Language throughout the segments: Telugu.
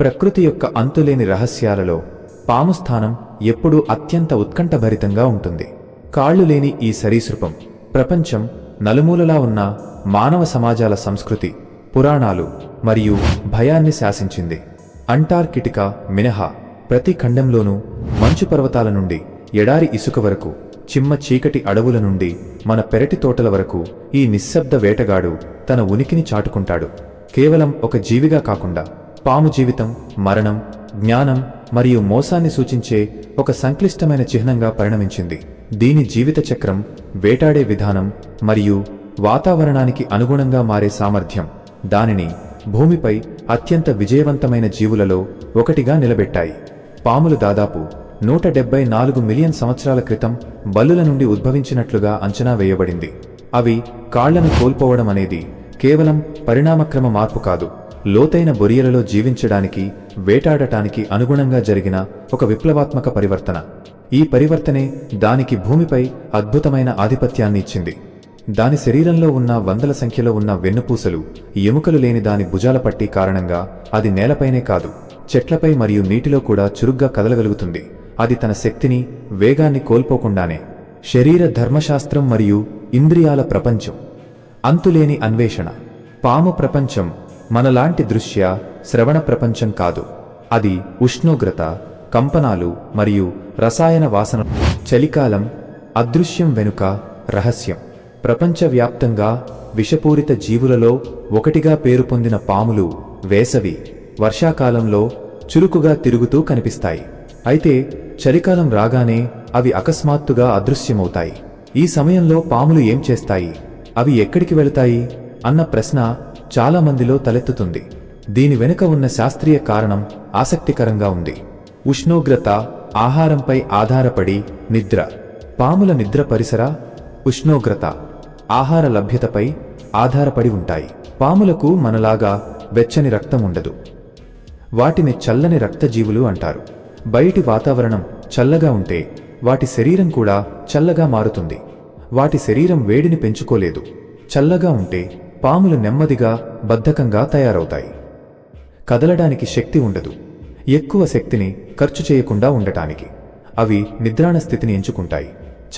ప్రకృతి యొక్క అంతులేని రహస్యాలలో పాము స్థానం ఎప్పుడూ అత్యంత ఉత్కంఠభరితంగా ఉంటుంది. కాళ్ళు లేని ఈ సరీసృపం ప్రపంచం నలుమూలలా ఉన్న మానవ సమాజాల సంస్కృతి పురాణాలు మరియు భయాన్ని శాసించింది. అంటార్కిటికా మినహా ప్రతి ఖండంలోనూ మంచు పర్వతాల నుండి ఎడారి ఇసుక వరకు చిమ్మ చీకటి అడవుల నుండి మన పెరటి తోటల వరకు ఈ నిశ్శబ్ద వేటగాడు తన ఉనికిని చాటుకుంటాడు. కేవలం ఒక జీవిగా కాకుండా పాము జీవితం మరణం జ్ఞానం మరియు మోసాన్ని సూచించే ఒక సంక్లిష్టమైన చిహ్నంగా పరిణమించింది. దీని జీవిత చక్రం వేటాడే విధానం మరియు వాతావరణానికి అనుగుణంగా మారే సామర్థ్యం. దానిని భూమిపై అత్యంత విజయవంతమైన జీవులలో ఒకటిగా నిలబెట్టాయి. పాములు దాదాపు నూట డెబ్బై నాలుగు మిలియన్ సంవత్సరాల క్రితం బల్లుల నుండి ఉద్భవించినట్లుగా అంచనా వేయబడింది. అవి కాళ్ళను కోల్పోవడం అనేది కేవలం పరిణామక్రమ మార్పు కాదు. లోతైన బొరియలలో జీవించడానికి వేటాడటానికి అనుగుణంగా జరిగిన ఒక విప్లవాత్మక పరివర్తన. ఈ పరివర్తనే దానికి భూమిపై అద్భుతమైన ఆధిపత్యాన్ని ఇచ్చింది. దాని శరీరంలో ఉన్న వందల సంఖ్యలో ఉన్న వెన్నుపూసలు ఎముకలు లేని దాని భుజాల పట్టి కారణంగా అది నేలపైనే కాదు చెట్లపై మరియు నీటిలో కూడా చురుగ్గా కదలగలుగుతుంది. అది తన శక్తిని వేగాన్ని కోల్పోకుండానే. శరీర ధర్మశాస్త్రం మరియు ఇంద్రియాల ప్రపంచం. అంతులేని అన్వేషణ. పాము ప్రపంచం మనలాంటి దృశ్య శ్రవణ ప్రపంచం కాదు. అది ఉష్ణోగ్రత కంపనాలు మరియు రసాయన వాసన చలికాలం అదృశ్యం వెనుక రహస్యం. ప్రపంచవ్యాప్తంగా విషపూరిత జీవులలో ఒకటిగా పేరు పొందిన పాములు వేసవి వర్షాకాలంలో చురుకుగా తిరుగుతూ కనిపిస్తాయి. అయితే చలికాలం రాగానే అవి అకస్మాత్తుగా అదృశ్యమవుతాయి. ఈ సమయంలో పాములు ఏం చేస్తాయి? అవి ఎక్కడికి వెళతాయి? అన్న ప్రశ్న చాలా మందిలో తలెత్తుతుంది. దీని వెనుక ఉన్న శాస్త్రీయ కారణం ఆసక్తికరంగా ఉంది. ఉష్ణోగ్రత ఆహారంపై ఆధారపడి నిద్ర పాముల నిద్ర పరిసర ఉష్ణోగ్రత ఆహార లభ్యతపై ఆధారపడి ఉంటాయి. పాములకు మనలాగా వెచ్చని రక్తం ఉండదు. వాటిని చల్లని రక్తజీవులు అంటారు. బయటి వాతావరణం చల్లగా ఉంటే వాటి శరీరం కూడా చల్లగా మారుతుంది. వాటి శరీరం వేడిని పెంచుకోలేదు. చల్లగా ఉంటే పాములు నెమ్మదిగా బద్ధకంగా తయారవుతాయి. కదలడానికి శక్తి ఉండదు. ఎక్కువ శక్తిని ఖర్చు చేయకుండా ఉండటానికి. అవి నిద్రాణ స్థితిని ఎంచుకుంటాయి.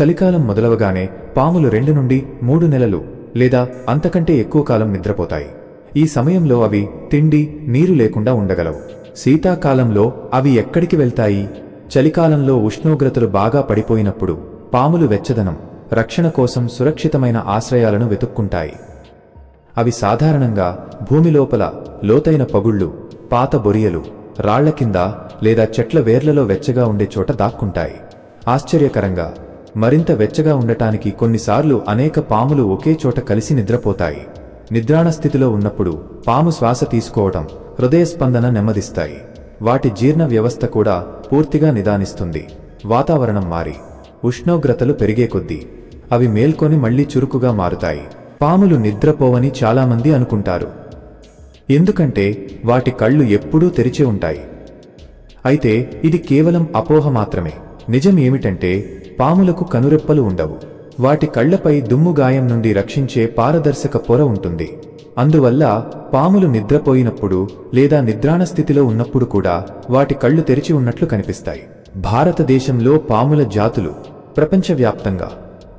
చలికాలం మొదలవగానే పాములు రెండు నుండి మూడు నెలలు లేదా అంతకంటే ఎక్కువ కాలం నిద్రపోతాయి. ఈ సమయంలో అవి తిండి నీరు లేకుండా ఉండగలవు. శీతాకాలంలో అవి ఎక్కడికి వెళ్తాయి? చలికాలంలో ఉష్ణోగ్రతలు బాగా పడిపోయినప్పుడు పాములు వెచ్చదనం రక్షణ కోసం సురక్షితమైన ఆశ్రయాలను వెతుక్కుంటాయి. అవి సాధారణంగా భూమి లోపల లోతైన పగుళ్ళు పాత బొరియలు రాళ్ళ కింద లేదా చెట్ల వేర్లలో వెచ్చగా ఉండే చోట దాక్కుంటాయి. ఆశ్చర్యకరంగా మరింత వెచ్చగా ఉండటానికి కొన్నిసార్లు అనేక పాములు ఒకే చోట కలిసి నిద్రపోతాయి. నిద్రాణ స్థితిలో ఉన్నప్పుడు పాము శ్వాస తీసుకోవడం హృదయ స్పందన నెమ్మదిస్తాయి. వాటి జీర్ణ వ్యవస్థ కూడా పూర్తిగా నిదానిస్తుంది. వాతావరణం మారి ఉష్ణోగ్రతలు పెరిగే కొద్దీ అవి మేల్కొని మళ్ళీ చురుకుగా మారుతాయి. పాములు నిద్రపోవని చాలామంది అనుకుంటారు. ఎందుకంటే వాటి కళ్ళు ఎప్పుడూ తెరిచి ఉంటాయి. అయితే ఇది కేవలం అపోహ మాత్రమే. నిజం ఏమిటంటే పాములకు కనురెప్పలు ఉండవు. వాటి కళ్ళపై దుమ్ము గాయం నుండి రక్షించే పారదర్శక పొర ఉంటుంది. అందువల్ల పాములు నిద్రపోయినప్పుడు లేదా నిద్రాణ స్థితిలో ఉన్నప్పుడు కూడా వాటి కళ్ళు తెరిచి ఉన్నట్లు కనిపిస్తాయి. భారతదేశంలో పాముల జాతులు ప్రపంచవ్యాప్తంగా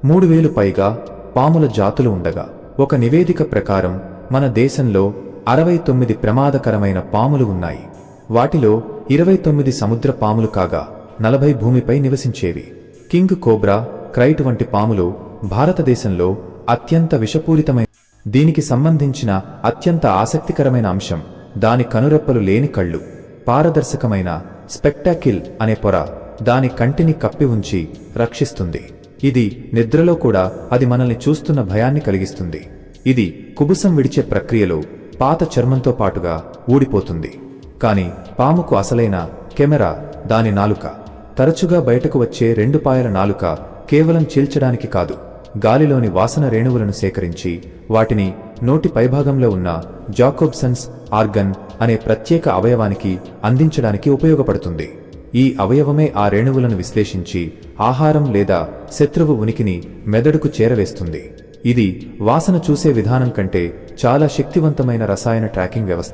మూడు వేలు పైగా పాముల జాతులు ఉండగా ఒక నివేదిక ప్రకారం మన దేశంలో అరవై తొమ్మిది ప్రమాదకరమైన పాములు ఉన్నాయి. వాటిలో ఇరవై తొమ్మిది సముద్ర పాములు కాగా నలభై భూమిపై నివసించేవి. కింగ్ కోబ్రా క్రైట్ వంటి పాములు భారతదేశంలో అత్యంత విషపూరితమైన దీనికి సంబంధించిన అత్యంత ఆసక్తికరమైన అంశం దాని కనురెప్పలు లేని కళ్ళు పారదర్శకమైన స్పెక్టాకిల్ అనే పొర దాని కంటిని కప్పి ఉంచి రక్షిస్తుంది. ఇది నిద్రలో కూడా అది మనల్ని చూస్తున్న భయాన్ని కలిగిస్తుంది. ఇది కుబుసం విడిచే ప్రక్రియలో పాత చర్మంతో పాటుగా ఊడిపోతుంది. కాని పాముకు అసలైన కెమెరా దాని నాలుక. తరచుగా బయటకు వచ్చే రెండు పాయల నాలుక కేవలం చీల్చడానికి కాదు. గాలిలోని వాసన రేణువులను సేకరించి వాటిని నోటి పైభాగంలో ఉన్న జాకోబ్సన్స్ ఆర్గన్ అనే ప్రత్యేక అవయవానికి అందించడానికి ఉపయోగపడుతుంది. ఈ అవయవమే ఆ రేణువులను విశ్లేషించి ఆహారం లేదా శత్రువు ఉనికిని మెదడుకు చేరవేస్తుంది. ఇది వాసన చూసే విధానం కంటే చాలా శక్తివంతమైన రసాయన ట్రాకింగ్ వ్యవస్థ.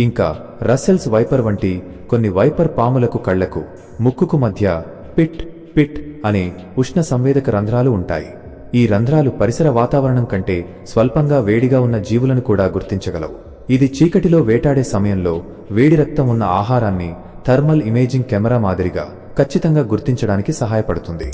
ఇంకా రసెల్స్ వైపర్ వంటి కొన్ని వైపర్ పాములకు కళ్ళకు ముక్కుకు మధ్య పిట్ పిట్ అనే ఉష్ణ సంవేదక రంధ్రాలు ఉంటాయి. ఈ రంధ్రాలు పరిసర వాతావరణం కంటే స్వల్పంగా వేడిగా ఉన్న జీవులను కూడా గుర్తించగలవు. ఇది చీకటిలో వేటాడే సమయంలో వేడి రక్తం ఉన్న ఆహారాన్ని థర్మల్ ఇమేజింగ్ కెమెరా మాదిరిగా ఖచ్చితంగా గుర్తించడానికి సహాయపడుతుంది.